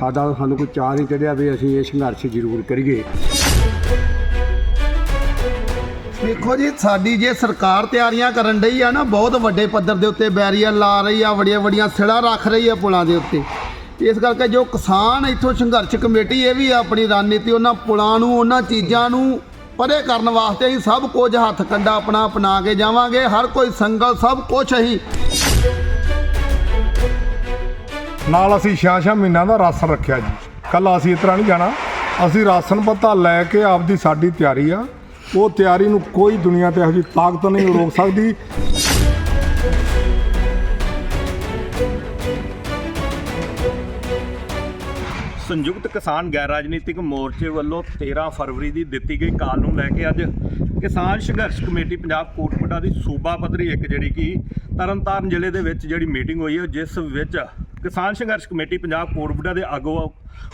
ਸਾਡਾ ਸਾਨੂੰ ਕੋਈ ਚਾਹ ਨਹੀਂ ਚੜਿਆ ਵੀ ਅਸੀਂ ਇਹ ਸੰਘਰਸ਼ ਜ਼ਰੂਰ ਕਰੀਏ। ਦੇਖੋ ਜੀ, ਸਾਡੀ ਜੇ ਸਰਕਾਰ ਤਿਆਰੀਆਂ ਕਰਨ ਡਈ ਆ ਨਾ, ਬਹੁਤ ਵੱਡੇ ਪੱਧਰ ਦੇ ਉੱਤੇ ਬੈਰੀਅਰ ਲਾ ਰਹੀ ਆ, ਵੱਡੀਆਂ ਵੱਡੀਆਂ ਸਿੜਾ ਰੱਖ ਰਹੀ ਆ ਪੁਲਾਂ ਦੇ ਉੱਤੇ। ਇਸ ਕਰਕੇ ਜੋ ਕਿਸਾਨ ਇੱਥੋਂ ਸੰਘਰਸ਼ ਕਮੇਟੀ, ਇਹ ਵੀ ਆਪਣੀ ਰਣਨੀਤੀ ਉਹਨਾਂ ਪੁਲਾਂ ਨੂੰ, ਉਹਨਾਂ ਚੀਜ਼ਾਂ ਨੂੰ ਪਰੇ ਕਰਨ ਵਾਸਤੇ ਅਸੀਂ ਸਭ ਕੁਝ ਹੱਥ ਕੰਡਾ ਆਪਣਾ ਅਪਣਾ ਕੇ ਜਾਵਾਂਗੇ। ਹਰ ਕੋਈ ਸੰਗਲ ਸਭ ਕੁਝ ਅਸੀਂ ਨਾਲ ਅਸੀਂ ਛੇ ਛੇ ਮਹੀਨਿਆਂ ਦਾ ਰਾਸ਼ਨ ਰੱਖਿਆ ਜੀ। ਕੱਲ ਅਸੀਂ ਇਸ ਤਰ੍ਹਾਂ ਨਹੀਂ ਜਾਣਾ। ਅਸੀਂ ਰਾਸ਼ਨ ਪੱਤਾ ਲੈ ਕੇ ਆਪਦੀ ਸਾਡੀ ਤਿਆਰੀ ਆ। ਉਹ ਤਿਆਰੀ ਨੂੰ ਕੋਈ ਦੁਨੀਆ ਤੇ ਇਹੋ ਜਿਹੀ ਤਾਕਤ ਨਹੀਂ ਰੋਕ ਸਕਦੀ। ਸੰਯੁਕਤ ਕਿਸਾਨ ਗੈਰ ਰਾਜਨੀਤਿਕ ਮੋਰਚੇ ਵੱਲੋਂ 13 ਫਰਵਰੀ ਦੀ ਦਿੱਤੀ ਗਈ ਕਾਲ ਨੂੰ ਲੈ ਕੇ ਅੱਜ ਕਿਸਾਨ ਸੰਘਰਸ਼ ਕਮੇਟੀ ਪੰਜਾਬ ਕੋਟਪੁਰਾ ਦੀ ਸੂਬਾ ਪੱਧਰੀ ਇੱਕ ਜਿਹੜੀ ਕਿ ਤਰਨਤਾਰਨ ਜ਼ਿਲ੍ਹੇ ਦੇ ਵਿੱਚ ਜਿਹੜੀ ਮੀਟਿੰਗ ਹੋਈ ਹੈ, ਜਿਸ ਵਿੱਚ ਕਿਸਾਨ ਸੰਘਰਸ਼ ਕਮੇਟੀ ਪੰਜਾਬ ਕੋਟਪੁਰਾ ਦੇ ਆਗੂ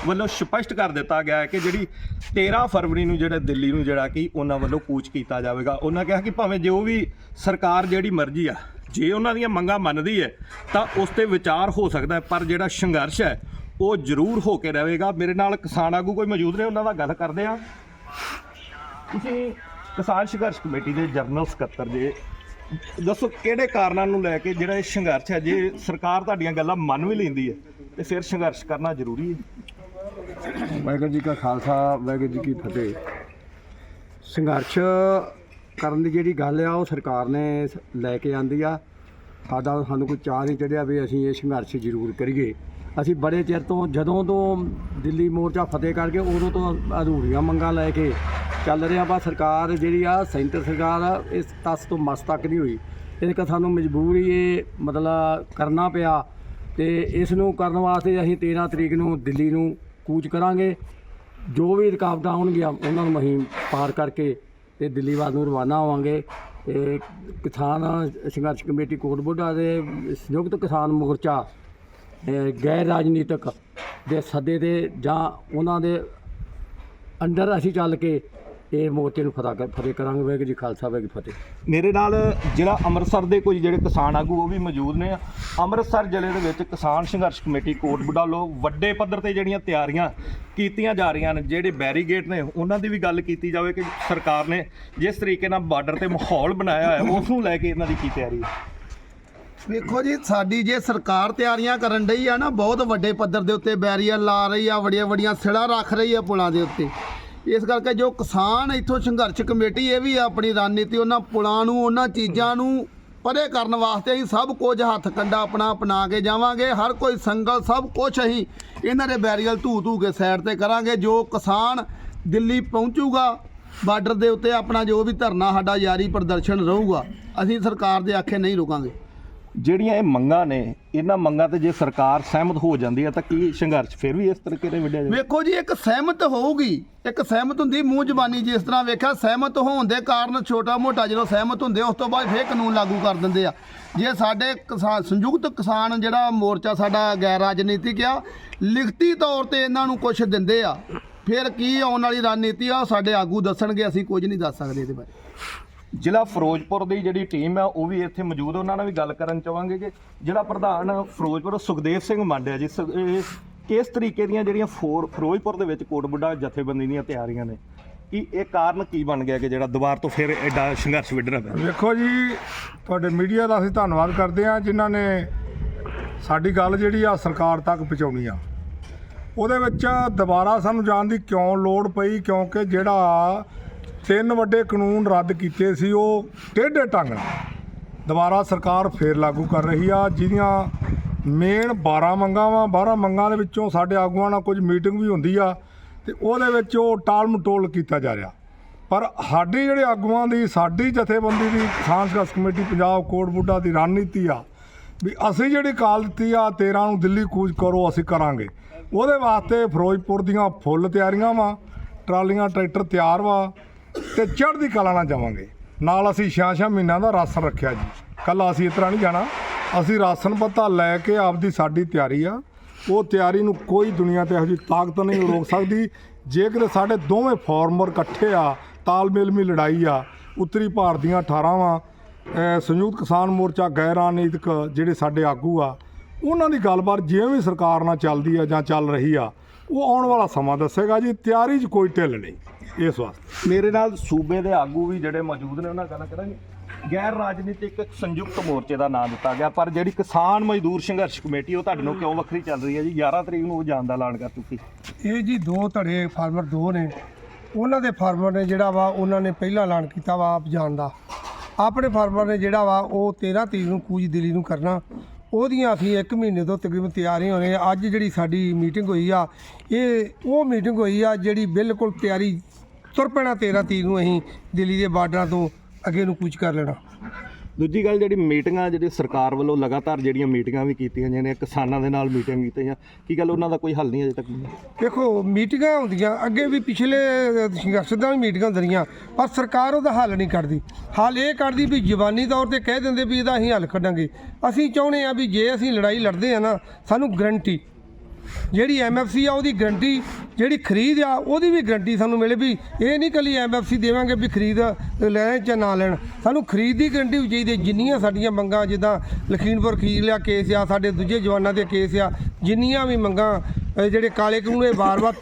ਵੱਲੋਂ ਸਪਸ਼ਟ ਕਰ ਦਿੱਤਾ ਗਿਆ ਹੈ ਕਿ ਜਿਹੜੀ 13 ਫਰਵਰੀ ਨੂੰ ਜਿਹੜਾ ਦਿੱਲੀ ਨੂੰ ਜਿਹੜਾ ਕਿ ਉਹਨਾਂ ਵੱਲੋਂ ਕੂਚ ਕੀਤਾ ਜਾਵੇਗਾ। ਉਹਨਾਂ ਕਿਹਾ ਕਿ ਭਾਵੇਂ ਜੋ ਵੀ ਸਰਕਾਰ ਜਿਹੜੀ ਮਰਜ਼ੀ ਆ, ਜੇ ਉਹਨਾਂ ਦੀਆਂ ਮੰਗਾਂ ਮੰਨਦੀ ਹੈ, ਤਾਂ ਉਸ ਤੇ ਵਿਚਾਰ ਹੋ ਸਕਦਾ ਹੈ, ਪਰ ਜਿਹੜਾ ਸੰਘਰਸ਼ ਹੈ, ਉਹ ਜ਼ਰੂਰ ਹੋ ਕੇ ਰਹੇਗਾ। ਮੇਰੇ ਨਾਲ ਕਿਸਾਨ ਆਗੂ ਕੋਈ ਮੌਜੂਦ ਨੇ, ਉਹਨਾਂ ਦਾ ਗੱਲ ਕਰਦੇ ਆ ਤੁਸੀਂ ਕਿਸਾਨ ਸੰਘਰਸ਼ ਕਮੇਟੀ ਦੇ ਜਨਰਲ ਸਕੱਤਰ ਜੇ ਦੱਸੋ ਕਿਹੜੇ ਕਾਰਨਾਂ ਨੂੰ ਲੈ ਕੇ ਜਿਹੜਾ ਇਹ ਸੰਘਰਸ਼ ਹੈ? ਜੇ ਸਰਕਾਰ ਤੁਹਾਡੀਆਂ ਗੱਲਾਂ ਮੰਨ ਵੀ ਲੈਂਦੀ ਹੈ, ਤੇ ਫਿਰ ਸੰਘਰਸ਼ ਕਰਨਾ ਜ਼ਰੂਰੀ ਹੈ। ਵਾਹਿਗੁਰੂ ਜੀ ਕਾ ਖਾਲਸਾ, ਵਾਹਿਗੁਰੂ ਜੀ ਕੀ ਫਤਿਹ। ਸੰਘਰਸ਼ ਕਰਨ ਦੀ ਜਿਹੜੀ ਗੱਲ ਆ, ਉਹ ਸਰਕਾਰ ਨੇ ਲੈ ਕੇ ਆਂਦੀ ਆ। ਸਾਡਾ ਸਾਨੂੰ ਕੋਈ ਚਾਹ ਨਹੀਂ ਚੜਿਆ ਵੀ ਅਸੀਂ ਇਹ ਸੰਘਰਸ਼ ਜ਼ਰੂਰ ਕਰੀਏ। ਅਸੀਂ ਬੜੇ ਚਿਰ ਤੋਂ ਜਦੋਂ ਤੋਂ ਦਿੱਲੀ ਮੋਰਚਾ ਫਤਿਹ ਕਰਕੇ ਉਦੋਂ ਤੋਂ ਅਧੂਰੀਆਂ ਮੰਗਾਂ ਲੈ ਕੇ ਚੱਲ ਰਿਹਾ ਵਾ ਸਰਕਾਰ ਜਿਹੜੀ ਆ ਸੈਂਟਰ ਸਰਕਾਰ ਆ, ਇਸ ਤਸ ਤੋਂ ਮਸ ਤੱਕ ਨਹੀਂ ਹੋਈ। ਇਸ ਕਰਕੇ ਸਾਨੂੰ ਮਜਬੂਰੀ ਇਹ ਮਤਲਬ ਕਰਨਾ ਪਿਆ ਤੇ ਇਸ ਨੂੰ ਕਰਨ ਵਾਸਤੇ ਅਸੀਂ 13 ਤਰੀਕ ਨੂੰ ਦਿੱਲੀ ਨੂੰ ਕੂਚ ਕਰਾਂਗੇ। ਜੋ ਵੀ ਰੁਕਾਵਟਾਂ ਆਉਣਗੀਆਂ ਉਹਨਾਂ ਨੂੰ ਅਸੀਂ ਪਾਰ ਕਰਕੇ ਤੇ ਦਿੱਲੀ ਵੱਲ ਨੂੰ ਰਵਾਨਾ ਹੋਵਾਂਗੇ। ਤੇ ਕਿਸਾਨ ਸੰਘਰਸ਼ ਕਮੇਟੀ ਕੋਟਬੁੱਢਾ ਦੇ ਸੰਯੁਕਤ ਕਿਸਾਨ ਮੋਰਚਾ ਅਹ ਗੈਰ ਰਾਜਨੀਤਿਕ ਦੇ ਸੱਦੇ ਤੇ ਜਾਂ ਉਹਨਾਂ ਦੇ ਅੰਡਰ ਅਸੀਂ ਚੱਲ ਕੇ ਇਹ ਮੋਰਚੇ ਨੂੰ ਫਤਿਹ ਕਰ- ਫਤਿਹ ਕਰਾਂਗੇ ਵਾਹਿਗੁਰੂ ਜੀ ਖਾਲਸਾ ਵਾਹਿਗੁਰੂ ਜੀ ਫਤਿਹ। ਮੇਰੇ ਨਾਲ ਜਿਹੜਾ ਅੰਮ੍ਰਿਤਸਰ ਦੇ ਕੁਝ ਜਿਹੜੇ ਕਿਸਾਨ ਆਗੂ ਉਹ ਵੀ ਮੌਜੂਦ ਨੇ। ਅੰਮ੍ਰਿਤਸਰ ਜ਼ਿਲ੍ਹੇ ਦੇ ਵਿੱਚ ਕਿਸਾਨ ਸੰਘਰਸ਼ ਕਮੇਟੀ ਕੋਟਬੁੱਢਾ ਲੋ ਵੱਡੇ ਪੱਧਰ ਤੇ ਜਿਹੜੀਆਂ ਤਿਆਰੀਆਂ ਕੀਤੀਆਂ ਜਾ ਰਹੀਆਂ ਨੇ ਜਿਹੜੇ ਬੈਰੀਗੇਟ ਨੇ ਉਹਨਾਂ ਦੀ ਵੀ ਗੱਲ ਕੀਤੀ ਜਾਵੇ ਕਿ ਸਰਕਾਰ ਨੇ ਜਿਸ ਤਰੀਕੇ ਨਾਲ ਬਾਰਡਰ ਤੇ ਮਾਹੌਲ ਬਣਾਇਆ ਹੈ ਉਸ ਨੂੰ ਲੈ ਕੇ ਇਹਨਾਂ ਦੀ ਕੀ ਤਿਆਰੀ ਹੈ? ਵੇਖੋ ਜੀ ਸਾਡੀ ਜੇ ਸਰਕਾਰ ਤਿਆਰੀਆਂ ਕਰਨ ਡਈ ਆ ਨਾ ਬਹੁਤ ਵੱਡੇ ਪੱਧਰ ਦੇ ਉੱਤੇ ਬੈਰੀਅਰ ਲਾ ਰਹੀ ਆ ਵੱਡੀਆਂ ਵੱਡੀਆਂ ਸਿੜਾ ਰੱਖ ਰਹੀ ਆ ਪੁਲਾਂ ਦੇ ਉੱਤੇ। ਇਸ ਕਰਕੇ ਜੋ ਕਿਸਾਨ ਇੱਥੋਂ ਸੰਘਰਸ਼ ਕਮੇਟੀ, ਇਹ ਵੀ ਆਪਣੀ ਰਣਨੀਤੀ ਉਹਨਾਂ ਪੁਲਾਂ ਨੂੰ, ਉਹਨਾਂ ਚੀਜ਼ਾਂ ਨੂੰ ਪਰੇ ਕਰਨ ਵਾਸਤੇ ਅਸੀਂ ਸਭ ਕੁਝ ਹੱਥ ਕੰਡਾ ਆਪਣਾ ਅਪਣਾ ਕੇ ਜਾਵਾਂਗੇ। ਹਰ ਕੋਈ ਸੰਗਲ ਸਭ ਕੁਝ ਅਸੀਂ ਇਹਨਾਂ ਦੇ ਬੈਰੀਅਲ ਧੂ ਧੂ ਕੇ ਸਾਈਡ ਤੇ ਕਰਾਂਗੇ। ਜੋ ਕਿਸਾਨ ਦਿੱਲੀ ਪਹੁੰਚੂਗਾ, ਬਾਰਡਰ ਦੇ ਉੱਤੇ ਆਪਣਾ ਜੋ ਵੀ ਧਰਨਾ ਸਾਡਾ ਯਾਰੀ ਪ੍ਰਦਰਸ਼ਨ ਰਹੂਗਾ, ਅਸੀਂ ਸਰਕਾਰ ਦੇ ਆਖੇ ਨਹੀਂ ਰੁਕਾਂਗੇ। ਜਿਹੜੀਆਂ ਇਹ ਮੰਗਾਂ ਨੇ, ਇਹਨਾਂ ਮੰਗਾਂ ਤੇ ਜੇ ਸਰਕਾਰ ਸਹਿਮਤ ਹੋ ਜਾਂਦੀ ਹੈ ਤਾਂ ਕੀ ਸੰਘਰਸ਼ ਫਿਰ ਵੀ ਇਸ ਤਰੀਕੇ ਨਾਲ ਵਿੱਢਿਆ ਜਾਵੇ? ਵੇਖੋ ਜੀ, ਇੱਕ ਸਹਿਮਤ ਹੋਊਗੀ, ਇੱਕ ਸਹਿਮਤ ਹੁੰਦੀ ਮੂੰਹ ਜ਼ਬਾਨੀ ਜਿਸ ਤਰ੍ਹਾਂ ਵੇਖਿਆ, ਸਹਿਮਤ ਹੋਣ ਦੇ ਕਾਰਨ ਛੋਟਾ ਮੋਟਾ ਜਦੋਂ ਸਹਿਮਤ ਹੁੰਦੇ, ਉਸ ਤੋਂ ਬਾਅਦ ਫੇਰ ਕਾਨੂੰਨ ਲਾਗੂ ਕਰ ਦਿੰਦੇ ਆ। ਜੇ ਸਾਡੇ ਕਿਸਾਨ, ਸੰਯੁਕਤ ਕਿਸਾਨ ਜਿਹੜਾ ਮੋਰਚਾ ਸਾਡਾ ਗੈਰ ਰਾਜਨੀਤਿਕ ਆ, ਲਿਖਤੀ ਤੌਰ ਤੇ ਇਹਨਾਂ ਨੂੰ ਕੁਝ ਦਿੰਦੇ ਆ, ਫਿਰ ਕੀ ਆਉਣ ਵਾਲੀ ਰਣਨੀਤੀ ਆ, ਉਹ ਸਾਡੇ ਆਗੂ ਦੱਸਣਗੇ, ਅਸੀਂ ਕੁਝ ਨਹੀਂ ਦੱਸ ਸਕਦੇ ਇਹਦੇ ਬਾਰੇ। ਜ਼ਿਲ੍ਹਾ ਫਿਰੋਜ਼ਪੁਰ ਦੀ ਜਿਹੜੀ ਟੀਮ ਹੈ ਉਹ ਵੀ ਇੱਥੇ ਮੌਜੂਦ ਉਹਨਾਂ ਨਾਲ ਵੀ ਗੱਲ ਕਰਨ ਚਾਹਾਂਗੇ ਕਿ ਜ਼ਿਲ੍ਹਾ ਪ੍ਰਧਾਨ ਫਿਰੋਜ਼ਪੁਰ ਸੁਖਦੇਵ ਸਿੰਘ ਮੰਡਿਆ ਜੀ। ਸ- ਇਹ ਕਿਸ ਤਰੀਕੇ ਦੀਆਂ ਜਿਹੜੀਆਂ ਫੋਰ ਫਿਰੋਜ਼ਪੁਰ ਦੇ ਵਿੱਚ ਕੋਟਬੁੱਢਾ ਜਥੇਬੰਦੀ ਦੀਆਂ ਤਿਆਰੀਆਂ ਨੇ? ਕਿ ਇਹ ਕਾਰਨ ਕੀ ਬਣ ਗਿਆ ਕਿ ਜਿਹੜਾ ਦੁਬਾਰ ਤੋਂ ਫਿਰ ਐਡਾ ਸੰਘਰਸ਼ ਵਿੱਢਣਾ ਪਿਆ? ਵੇਖੋ ਜੀ, ਤੁਹਾਡੇ ਮੀਡੀਆ ਦਾ ਅਸੀਂ ਧੰਨਵਾਦ ਕਰਦੇ ਹਾਂ, ਜਿਨ੍ਹਾਂ ਨੇ ਸਾਡੀ ਗੱਲ ਜਿਹੜੀ ਆ ਸਰਕਾਰ ਤੱਕ ਪਹੁੰਚਾਉਣੀ ਆ। ਉਹਦੇ ਵਿੱਚ ਦੁਬਾਰਾ ਸਾਨੂੰ ਜਾਣ ਦੀ ਕਿਉਂ ਲੋੜ ਪਈ? ਕਿਉਂਕਿ ਜਿਹੜਾ ਤਿੰਨ ਵੱਡੇ ਕਾਨੂੰਨ ਰੱਦ ਕੀਤੇ ਸੀ, ਉਹ ਟੇਢੇ ਢੰਗ ਨਾਲ। ਦੁਬਾਰਾ ਸਰਕਾਰ ਫੇਰ ਲਾਗੂ ਕਰ ਰਹੀ ਆ, ਜਿਹਦੀਆਂ ਮੇਨ 12 ਮੰਗਾਂ ਵਾ 12 ਮੰਗਾਂ ਦੇ ਵਿੱਚੋਂ ਸਾਡੇ ਆਗੂਆਂ ਨਾਲ ਕੁਝ ਮੀਟਿੰਗ ਵੀ ਹੁੰਦੀ ਆ, ਤੇ ਉਹਦੇ ਵਿੱਚ ਉਹ ਟਾਲ ਮਟੋਲ ਕੀਤਾ ਜਾ ਰਿਹਾ। ਪਰ ਸਾਡੀ ਜਿਹੜੇ ਆਗੂਆਂ ਦੀ, ਸਾਡੀ ਜਥੇਬੰਦੀ ਦੀ ਕਿਸਾਨ ਸੰਘਰਸ਼ ਕਮੇਟੀ, ਪੰਜਾਬ ਕੋਟ ਬੁੱਢਾ ਦੀ ਰਣਨੀਤੀ ਆ, ਵੀ ਅਸੀਂ ਜਿਹੜੀ ਕਾਲ ਦਿੱਤੀ ਆ 13 ਨੂੰ ਦਿੱਲੀ ਕੂਚ ਕਰੋ, ਅਸੀਂ ਕਰਾਂਗੇ। ਉਹਦੇ ਵਾਸਤੇ ਫਿਰੋਜ਼ਪੁਰ ਦੀਆਂ ਫੁੱਲ ਤਿਆਰੀਆਂ ਵਾ, ਟਰਾਲੀਆਂ, ਟਰੈਕਟਰ ਤਿਆਰ ਵਾ ਤੇ ਚੜ੍ਹਦੀ ਕਲਾ ਨਾਲ ਜਾਵਾਂਗੇ। ਨਾਲ ਅਸੀਂ ਛੇ ਛੇ ਮਹੀਨਿਆਂ ਦਾ ਰਾਸ਼ਨ ਰੱਖਿਆ ਜੀ। ਕੱਲ ਅਸੀਂ ਇਸ ਤਰ੍ਹਾਂ ਨਹੀਂ ਜਾਣਾ। ਅਸੀਂ ਰਾਸ਼ਨ ਪੱਤਾ ਲੈ ਕੇ ਆਪਦੀ ਸਾਡੀ ਤਿਆਰੀ ਆ। ਉਹ ਤਿਆਰੀ ਨੂੰ ਕੋਈ ਦੁਨੀਆ ਤੇ ਇਹੋ ਜਿਹੀ ਤਾਕਤ ਨਹੀਂ ਰੋਕ ਸਕਦੀ। ਜੇ ਕਿਤੇ ਸਾਡੇ ਦੋਵੇਂ ਫਾਰਮਰ ਇਕੱਠੇ ਆ, ਤਾਲਮੇਲ ਮੀ ਲੜਾਈ ਆ, ਉੱਤਰੀ ਭਾਰਤ ਦੀਆਂ 18ਵਾਂ ਸੰਯੁਕਤ ਕਿਸਾਨ ਮੋਰਚਾ ਗੈਰ ਰਾਜਨੀਤਿਕ ਜਿਹੜੇ ਸਾਡੇ ਆਗੂ ਆ ਉਹਨਾਂ ਦੀ ਗੱਲਬਾਤ ਜਿਵੇਂ ਵੀ ਸਰਕਾਰ ਨਾਲ ਚੱਲਦੀ ਆ ਜਾਂ ਚੱਲ ਰਹੀ ਆ ਉਹ ਆਉਣ ਵਾਲਾ ਸਮਾਂ ਦੱਸੇਗਾ ਜੀ ਤਿਆਰੀ 'ਚ ਕੋਈ ਢਿੱਲ ਨਹੀਂ ਇਸ ਵਾਸਤੇ। ਮੇਰੇ ਨਾਲ ਸੂਬੇ ਦੇ ਆਗੂ ਵੀ ਜਿਹੜੇ ਮੌਜੂਦ ਨੇ ਉਹਨਾਂ ਨਾਲ ਗੱਲ ਕਰਾਂਗੇ। ਗੈਰ ਰਾਜਨੀਤਿਕ ਸੰਯੁਕਤ ਮੋਰਚੇ ਦਾ ਨਾਮ ਦਿੱਤਾ ਗਿਆ ਪਰ ਜਿਹੜੀ ਕਿਸਾਨ ਮਜ਼ਦੂਰ ਸੰਘਰਸ਼ ਕਮੇਟੀ ਉਹ ਤੁਹਾਡੇ ਨੂੰ ਕਿਉਂ ਵੱਖਰੀ ਚੱਲ ਰਹੀ ਹੈ ਜੀ? 11 ਤਰੀਕ ਨੂੰ ਉਹ ਜਾਣ ਦਾ ਐਲਾਨ ਕਰ ਚੁੱਕੀ। ਇਹ ਜੀ ਦੋ ਧੜੇ ਫਾਰਮਰ ਦੋ ਨੇ। ਉਹਨਾਂ ਦੇ ਫਾਰਮਰ ਨੇ ਜਿਹੜਾ ਵਾ ਉਹਨਾਂ ਨੇ ਪਹਿਲਾਂ ਐਲਾਨ ਕੀਤਾ ਵਾ ਆਪ ਜਾਣ ਦਾ। ਆਪਣੇ ਫਾਰਮਰ ਨੇ ਜਿਹੜਾ ਵਾ ਉਹ 13 ਤਰੀਕ ਨੂੰ ਕੂਚ ਦਿੱਲੀ ਨੂੰ ਕਰਨਾ। ਉਹਦੀਆਂ ਅਸੀਂ 1 ਮਹੀਨੇ ਤੋਂ ਤਕਰੀਬਨ ਤਿਆਰ ਹੀ ਹੋਣੇ ਆ। ਅੱਜ ਜਿਹੜੀ ਸਾਡੀ ਮੀਟਿੰਗ ਹੋਈ ਆ, ਇਹ ਉਹ ਮੀਟਿੰਗ ਹੋਈ ਆ ਜਿਹੜੀ ਬਿਲਕੁਲ ਤਿਆਰੀ ਤੁਰ ਪੈਣਾ 13 ਤਰੀਕ ਨੂੰ ਅਸੀਂ ਦਿੱਲੀ ਦੇ ਬਾਰਡਰਾਂ ਤੋਂ ਅੱਗੇ ਨੂੰ ਕੂਚ ਕਰ ਲੈਣਾ ਦੂਜੀ ਗੱਲ ਜਿਹੜੀ ਮੀਟਿੰਗਾਂ ਜਿਹੜੀ ਸਰਕਾਰ ਵੱਲੋਂ ਲਗਾਤਾਰ ਜਿਹੜੀਆਂ ਮੀਟਿੰਗਾਂ ਵੀ ਕੀਤੀਆਂ ਜਾਂਦੀਆਂ ਕਿਸਾਨਾਂ ਦੇ ਨਾਲ ਮੀਟਿੰਗ ਕੀਤੀਆਂ, ਕੀ ਗੱਲ ਉਹਨਾਂ ਦਾ ਕੋਈ ਹੱਲ ਨਹੀਂ ਅਜੇ ਤੱਕ ਦੇਖੋ, ਮੀਟਿੰਗਾਂ ਹੁੰਦੀਆਂ, ਅੱਗੇ ਵੀ ਪਿਛਲੇ ਸੰਘਰਸ਼ਾਂ ਦਾ ਵੀ ਮੀਟਿੰਗਾਂ ਹੁੰਦੀਆਂ ਪਰ ਸਰਕਾਰ ਉਹਦਾ ਹੱਲ ਨਹੀਂ ਕੱਢਦੀ। ਹੱਲ ਇਹ ਕੱਢਦੀ ਵੀ ਜ਼ਬਾਨੀ ਤੌਰ ਤੇ ਕਹਿ ਦਿੰਦੇ ਵੀ ਇਹਦਾ ਅਸੀਂ ਹੱਲ ਕੱਢਾਂਗੇ। ਅਸੀਂ ਚਾਹੁੰਦੇ ਆ ਵੀ ਜੇ ਅਸੀਂ ਲੜਾਈ ਲੜਦੇ ਆ ਨਾ, ਸਾਨੂੰ ਗਰੰਟੀ ਜਿਹੜੀ ਐਮਐਫਸੀ ਆ, ਉਹਦੀ ਗਰੰਟੀ ਜਿਹੜੀ ਖਰੀਦ ਆ, ਉਹਦੀ ਵੀ ਗਰੰਟੀ ਸਾਨੂੰ ਮਿਲੇ ਵੀ ਇਹ ਨਹੀਂ ਕੱਲੀ ਐਮਐਫਸੀ ਦੇਵਾਂਗੇ ਵੀ ਖਰੀਦ ਲੈਣ ਜਾਂ ਨਾ ਲੈਣ ਸਾਨੂੰ ਖਰੀਦ ਦੀ ਗਰੰਟੀ ਵੀ ਚਾਹੀਦੀ ਹੈ। ਜਿੰਨੀਆਂ ਸਾਡੀਆਂ ਮੰਗਾਂ, ਜਿੱਦਾਂ ਲਖੀਮਪੁਰ ਖੀਰ ਲਿਆ ਕੇਸ ਆ, ਸਾਡੇ ਦੂਜੇ ਜਵਾਨਾਂ ਦੇ ਕੇਸ ਆ, ਜਿੰਨੀਆਂ ਵੀ ਮੰਗਾਂ ਇਹ ਜਿਹੜੇ ਕਾਲੇ ਕਾਨੂੰਨ ਇਹ ਵਾਰ-ਵਾਰ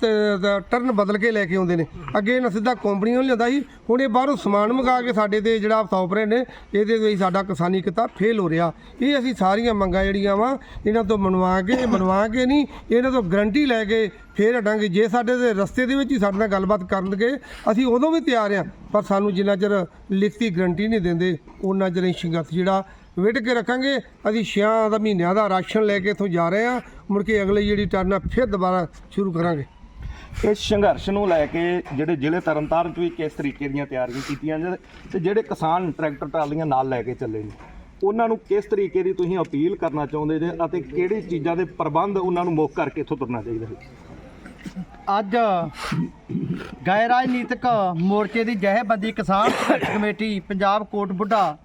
ਟਰਨ ਬਦਲ ਕੇ ਲੈ ਕੇ ਆਉਂਦੇ ਨੇ। ਅੱਗੇ ਇਹਨਾਂ ਸਿੱਧਾ ਕੰਪਨੀਆਂ ਨੂੰ ਲਿਆਉਂਦਾ ਸੀ, ਹੁਣ ਇਹ ਬਾਹਰੋਂ ਸਮਾਨ ਮੰਗਾ ਕੇ ਸਾਡੇ ਤੇ ਜਿਹੜਾ ਸੌਂਪ ਨੇ, ਇਹਦੇ ਲਈ ਸਾਡਾ ਕਿਸਾਨੀ ਕਿੱਤਾ ਫੇਲ ਹੋ ਰਿਹਾ। ਇਹ ਅਸੀਂ ਸਾਰੀਆਂ ਮੰਗਾਂ ਜਿਹੜੀਆਂ ਵਾ, ਇਹਨਾਂ ਤੋਂ ਮਨਵਾ ਕੇ ਮਨਵਾ ਕੇ ਨਹੀਂ, ਇਹਨਾਂ ਤੋਂ ਗਰੰਟੀ ਲੈ ਕੇ ਫੇਰ ਹਟਾਂਗੇ। ਜੇ ਸਾਡੇ ਦੇ ਰਸਤੇ ਦੇ ਵਿੱਚ ਹੀ ਸਾਡੇ ਨਾਲ ਗੱਲਬਾਤ ਕਰਨਗੇ, ਅਸੀਂ ਉਦੋਂ ਵੀ ਤਿਆਰ ਆ ਪਰ ਸਾਨੂੰ ਜਿੰਨਾ ਚਿਰ ਲਿਖਤੀ ਗਰੰਟੀ ਨਹੀਂ ਦਿੰਦੇ, ਉਹਨਾਂ ਚਿਰ ਸੰਘਰਸ਼ ਜਿਹੜਾ ਵਿਟ ਕੇ ਰੱਖਾਂਗੇ। ਅਸੀਂ ਛਿਆਂ ਦਾ ਮਹੀਨਿਆਂ ਦਾ ਰਾਸ਼ਨ ਲੈ ਕੇ ਇੱਥੋਂ ਜਾ ਰਹੇ ਹਾਂ ਮੁੜ ਕੇ ਅਗਲੀ ਜਿਹੜੀ ਟਰਨ ਆ ਫਿਰ ਦੁਬਾਰਾ ਸ਼ੁਰੂ ਕਰਾਂਗੇ। ਇਸ ਸੰਘਰਸ਼ ਨੂੰ ਲੈ ਕੇ ਜਿਹੜੇ ਜ਼ਿਲ੍ਹੇ ਤਰਨਤਾਰਨ 'ਚ ਵੀ ਕਿਸ ਤਰੀਕੇ ਦੀਆਂ ਤਿਆਰੀਆਂ ਕੀਤੀਆਂ ਜਾਂਦੇ ਤੇ ਜਿਹੜੇ ਕਿਸਾਨ ਟਰੈਕਟਰ ਟਰਾਲੀਆਂ ਨਾਲ ਲੈ ਕੇ ਚੱਲੇ ਨੇ ਉਹਨਾਂ ਨੂੰ ਕਿਸ ਤਰੀਕੇ ਦੀ ਤੁਸੀਂ ਅਪੀਲ ਕਰਨਾ ਚਾਹੁੰਦੇ ਜੇ ਅਤੇ ਕਿਹੜੀ ਚੀਜ਼ਾਂ ਦੇ ਪ੍ਰਬੰਧ ਉਹਨਾਂ ਨੂੰ ਮੁੱਖ ਕਰਕੇ ਇੱਥੋਂ ਤੁਰਨਾ ਚਾਹੀਦਾ ਹੈ? ਅੱਜ ਗੈਰ ਰਾਜਨੀਤਿਕ ਮੋਰਚੇ ਦੀ ਜਥੇਬੰਦੀ ਕਿਸਾਨ ਕਮੇਟੀ ਪੰਜਾਬ ਕੋਟ ਬੁੱਢਾ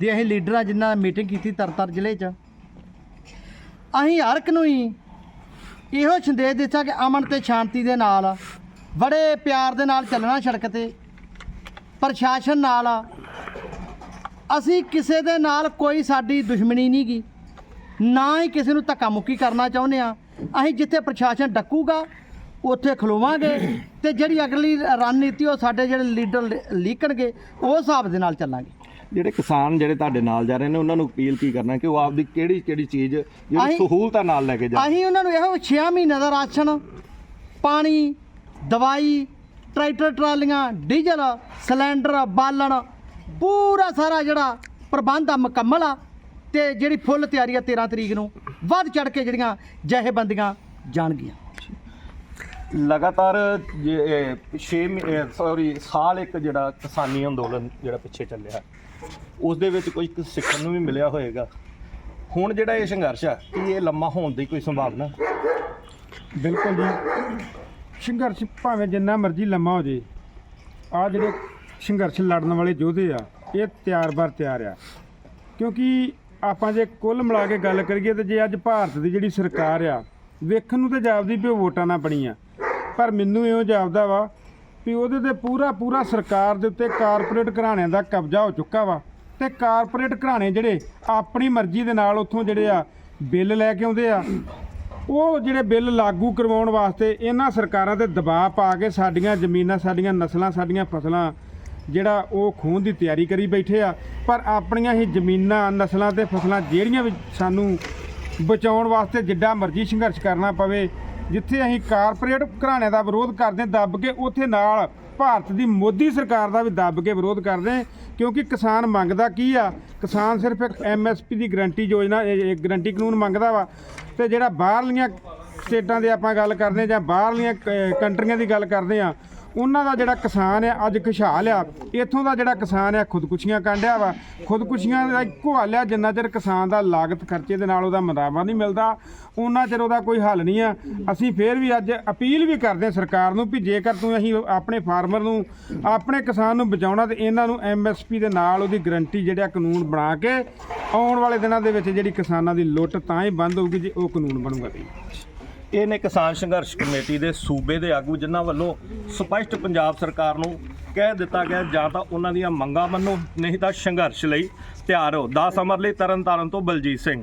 ਦੇ ਅਸੀਂ ਲੀਡਰਾਂ ਜਿਨ੍ਹਾਂ ਮੀਟਿੰਗ ਕੀਤੀ ਤਰਤਰ ਜ਼ਿਲ੍ਹੇ 'ਚ। ਅਸੀਂ ਹਰ ਇੱਕ ਨੂੰ ਹੀ ਇਹੋ ਸੰਦੇਸ਼ ਦਿੱਤਾ ਕਿ ਅਮਨ ਤੇ ਸ਼ਾਂਤੀ ਦੇ ਨਾਲ, ਬੜੇ ਪਿਆਰ ਦੇ ਨਾਲ ਚੱਲਣਾ ਸੜਕ ਤੇ, ਪ੍ਰਸ਼ਾਸਨ ਨਾਲ। ਅਸੀਂ ਕਿਸੇ ਦੇ ਨਾਲ ਕੋਈ ਸਾਡੀ ਦੁਸ਼ਮਣੀ ਨਹੀਂ ਗੀ। ਨਾ ਹੀ ਕਿਸੇ ਨੂੰ ਧੱਕਾ ਮੁੱਕੀ ਕਰਨਾ ਚਾਹੁੰਦੇ ਆ ਅਸੀਂ ਜਿੱਥੇ ਪ੍ਰਸ਼ਾਸਨ ਡੱਕੂਗਾ, ਉੱਥੇ ਖਲੋਵਾਂਗੇ ਤੇ ਜਿਹੜੀ ਅਗਲੀ ਰਣਨੀਤੀ ਉਹ ਸਾਡੇ ਜਿਹੜੇ ਲੀਡਰ ਲ- ਲੀਕਣਗੇ, ਉਹ ਹਿਸਾਬ ਦੇ ਨਾਲ ਚੱਲਾਂਗੇ। ਜਿਹੜੇ ਕਿਸਾਨ ਜਿਹੜੇ ਤੁਹਾਡੇ ਨਾਲ ਜਾ ਰਹੇ ਨੇ ਉਹਨਾਂ ਨੂੰ ਅਪੀਲ ਕੀ ਕਰਨਾ ਕਿ ਉਹ ਆਪਦੀ ਕਿਹੜੀ ਕਿਹੜੀ ਚੀਜ਼ ਜਿਹੜੀ ਅਸੀਂ- ਸਹੂਲਤਾਂ ਨਾਲ ਲੈ ਕੇ ਜਾਣ? ਅਸੀਂ ਉਹਨਾਂ ਨੂੰ ਇਹੋ 6 ਮਹੀਨਿਆਂ ਦਾ ਰਾਸ਼ਨ ਪਾਣੀ ਦਵਾਈ ਟਰੈਕਟਰ ਟਰਾਲੀਆਂ ਡੀਜ਼ਲ ਸਿਲੰਡਰ ਬਾਲਣ ਪੂਰਾ ਸਾਰਾ ਜਿਹੜਾ ਪ੍ਰਬੰਧ ਆ ਮੁਕੰਮਲ ਆ ਤੇ ਜਿਹੜੀ ਫੁੱਲ ਤਿਆਰੀ ਆ 13 ਤਰੀਕ ਨੂੰ ਵੱਧ ਚੜ ਕੇ ਜਿਹੜੀਆਂ ਜਥੇਬੰਦੀਆਂ ਜਾਣਗੀਆਂ। ਲਗਾਤਾਰ 6 ਸੌਰੀ ਸਾਲ ਇੱਕ ਜਿਹੜਾ ਕਿਸਾਨੀ ਅੰਦੋਲਨ ਜਿਹੜਾ ਪਿੱਛੇ ਚੱਲਿਆ, ਉਸ ਦੇ ਵਿੱਚ ਕੋਈ ਕੁਛ ਸਿੱਖਣ ਨੂੰ ਵੀ ਮਿਲਿਆ ਹੋਏਗਾ। ਹੁਣ ਜਿਹੜਾ ਇਹ ਸੰਘਰਸ਼ ਆ, ਕੀ ਇਹ ਲੰਮਾ ਹੋਣ ਦੀ ਕੋਈ ਸੰਭਾਵਨਾ? ਬਿਲਕੁਲ ਜੀ। ਸੰਘਰਸ਼ ਭਾਵੇਂ ਜਿੰਨਾ ਮਰਜ਼ੀ ਲੰਮਾ ਹੋ ਜੇ, ਆ ਜਿਹੜੇ ਸੰਘਰਸ਼ ਲੜਨ ਵਾਲੇ ਯੋਧੇ ਆ, ਇਹ ਤਿਆਰ-ਬਰ ਤਿਆਰ ਆ। ਕਿਉਂਕਿ ਆਪਾਂ ਜੇ ਕੁੱਲ ਮਿਲਾ ਕੇ ਗੱਲ ਕਰੀਏ ਤੇ ਜੇ ਅੱਜ ਭਾਰਤ ਦੀ ਜਿਹੜੀ ਸਰਕਾਰ ਆ, ਵੇਖਣ ਨੂੰ ਤੇ ਜਾਪਦੀ ਵੀ ਵੋਟਾਂ ਨਾ ਬਣੀਆਂ ਪਰ ਮੈਨੂੰ ਇਹੋ ਜਾਪਦਾ ਵਾ ਵੀ ਉਹਦੇ ਤੇ ਪੂਰਾ ਪੂਰਾ ਸਰਕਾਰ ਦੇ ਉੱਤੇ ਕਾਰਪੋਰੇਟ ਘਰਾਣਿਆਂ ਦਾ ਕਬਜ਼ਾ ਹੋ ਚੁੱਕਾ ਵਾ। ਤੇ ਕਾਰਪੋਰੇਟ ਘਰਾਣੇ ਜਿਹੜੇ ਆਪਣੀ ਮਰਜ਼ੀ ਦੇ ਨਾਲ ਉੱਥੋਂ ਜਿਹੜੇ ਆ ਬਿੱਲ ਲੈ ਕੇ ਆਉਂਦੇ ਆ, ਉਹ ਜਿਹੜੇ ਬਿੱਲ ਲਾਗੂ ਕਰਵਾਉਣ ਵਾਸਤੇ ਇਹਨਾਂ ਸਰਕਾਰਾਂ ਤੇ ਦਬਾਅ ਪਾ ਕੇ ਸਾਡੀਆਂ ਜ਼ਮੀਨਾਂ, ਸਾਡੀਆਂ ਨਸਲਾਂ, ਸਾਡੀਆਂ ਫਸਲਾਂ ਜਿਹੜਾ ਉਹ ਖੂਨ ਦੀ ਤਿਆਰੀ ਕਰੀ ਬੈਠੇ ਆ। ਪਰ ਆਪਣੀਆਂ ਹੀ ਜ਼ਮੀਨਾਂ, ਨਸਲਾਂ ਤੇ ਫਸਲਾਂ ਜਿਹੜੀਆਂ ਵੀ ਸਾਨੂੰ ਬਚਾਉਣ ਵਾਸਤੇ ਜਿੱਡਾ ਮਰਜ਼ੀ ਸੰਘਰਸ਼ ਕਰਨਾ ਪਵੇ ਜਿੱਥੇ ਅਸੀਂ ਕਾਰਪੋਰੇਟ ਘਰਾਣਿਆਂ ਦਾ ਵਿਰੋਧ ਕਰਦੇ ਦੱਬ ਕੇ ਉੱਥੇ ਨਾਲ ਭਾਰਤ ਦੀ ਮੋਦੀ ਸਰਕਾਰ ਦਾ ਵੀ ਦੱਬ ਕੇ ਵਿਰੋਧ ਕਰਦੇ ਕਿਉਂਕਿ ਕਿਸਾਨ ਮੰਗਦਾ ਕੀ ਆ? ਕਿਸਾਨ ਸਿਰਫ ਇੱਕ ਐਮਐਸਪੀ ਦੀ ਗਰੰਟੀ ਯੋਜਨਾ ਗਰੰਟੀ ਕਾਨੂੰਨ ਮੰਗਦਾ ਵਾ ਤੇ ਜਿਹੜਾ ਬਾਹਰਲੀਆਂ ਸਟੇਟਾਂ ਦੇ ਆਪਾਂ ਗੱਲ ਕਰਦੇ ਜਾਂ ਬਾਹਰਲੀਆਂ ਕੰਟਰੀਆਂ ਦੀ ਗੱਲ ਕਰਦੇ ਆ ਉਹਨਾਂ ਦਾ ਜਿਹੜਾ ਕਿਸਾਨ ਆ, ਅੱਜ ਖੁਸ਼ਹਾਲ ਆ। ਇੱਥੋਂ ਦਾ ਜਿਹੜਾ ਕਿਸਾਨ ਆ, ਖੁਦਕੁਸ਼ੀਆਂ ਕਾਂਡਿਆ ਵਾ। ਖੁਦਕੁਸ਼ੀਆਂ ਦਾ ਇੱਕੋ ਹੱਲ ਆ, ਜਿੰਨਾ ਚਿਰ ਕਿਸਾਨ ਦਾ ਲਾਗਤ ਖਰਚੇ ਦੇ ਨਾਲ ਉਹਦਾ ਮਦਾਵਾ ਨਹੀਂ ਮਿਲਦਾ ਉਹਨਾਂ ਚਿਰ ਉਹਦਾ ਕੋਈ ਹੱਲ ਨਹੀਂ ਆ। ਅਸੀਂ ਫੇਰ ਵੀ ਅੱਜ ਅਪੀਲ ਵੀ ਕਰਦੇ ਸਰਕਾਰ ਨੂੰ ਵੀ ਜੇਕਰ ਤੂੰ ਅਸੀਂ ਆਪਣੇ ਫਾਰਮਰ ਨੂੰ, ਆਪਣੇ ਕਿਸਾਨ ਨੂੰ ਬਚਾਉਣਾ ਤੇ ਇਹਨਾਂ ਨੂੰ ਐਮਐਸਪੀ ਦੇ ਨਾਲ ਉਹਦੀ ਗਰੰਟੀ ਜਿਹੜਾ ਕਾਨੂੰਨ ਬਣਾ ਕੇ ਆਉਣ ਵਾਲੇ ਦਿਨਾਂ ਦੇ ਵਿੱਚ ਜਿਹੜੀ ਕਿਸਾਨਾਂ ਦੀ ਲੁੱਟ ਤਾਂ ਹੀ ਬੰਦ ਹੋਊਗੀ ਜੇ ਉਹ ਕਾਨੂੰਨ ਬਣੂਗਾ ਤੇ ਇਹ ਨੇ ਕਿਸਾਨ ਸੰਘਰਸ਼ ਕਮੇਟੀ ਦੇ ਸੂਬੇ ਦੇ ਆਗੂ, ਜਿਨ੍ਹਾਂ ਵੱਲੋਂ ਸਪਸ਼ਟ ਪੰਜਾਬ ਸਰਕਾਰ ਨੂੰ ਕਹਿ ਦਿੱਤਾ ਗਿਆ, ਜਾਂ ਤਾਂ ਉਹਨਾਂ ਦੀਆਂ ਮੰਗਾਂ ਮੰਨੋ, ਨਹੀਂ ਤਾਂ ਸੰਘਰਸ਼ ਲਈ ਤਿਆਰ ਹੋ 10 ਅਮਰ ਲਈ ਤਰਨਤਾਰਨ ਤੋਂ ਬਲਜੀਤ ਸਿੰਘ।